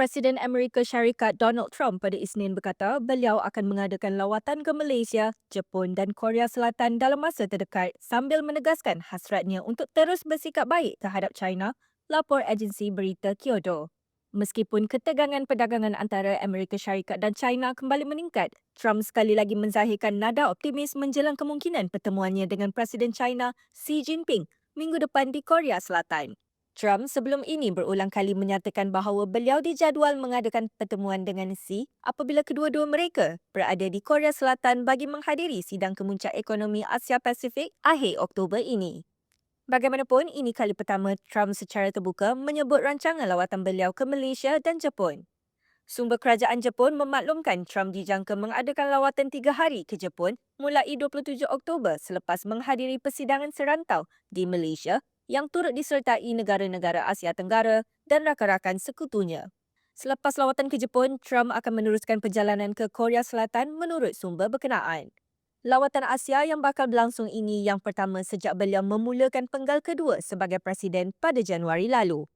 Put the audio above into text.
Presiden Amerika Syarikat Donald Trump pada Isnin berkata beliau akan mengadakan lawatan ke Malaysia, Jepun dan Korea Selatan dalam masa terdekat sambil menegaskan hasratnya untuk terus bersikap baik terhadap China, lapor agensi berita Kyodo. Meskipun ketegangan perdagangan antara Amerika Syarikat dan China kembali meningkat, Trump sekali lagi menzahirkan nada optimis menjelang kemungkinan pertemuannya dengan Presiden China Xi Jinping minggu depan di Korea Selatan. Trump sebelum ini berulang kali menyatakan bahawa beliau dijadual mengadakan pertemuan dengan Xi apabila kedua-dua mereka berada di Korea Selatan bagi menghadiri sidang kemuncak ekonomi Asia Pasifik akhir Oktober ini. Bagaimanapun, ini kali pertama Trump secara terbuka menyebut rancangan lawatan beliau ke Malaysia dan Jepun. Sumber kerajaan Jepun memaklumkan Trump dijangka mengadakan lawatan tiga hari ke Jepun mulai 27 Oktober selepas menghadiri persidangan serantau di Malaysia yang turut disertai negara-negara Asia Tenggara dan rakan-rakan sekutunya. Selepas lawatan ke Jepun, Trump akan meneruskan perjalanan ke Korea Selatan menurut sumber berkenaan. Lawatan Asia yang bakal berlangsung ini yang pertama sejak beliau memulakan penggal kedua sebagai presiden pada Januari lalu.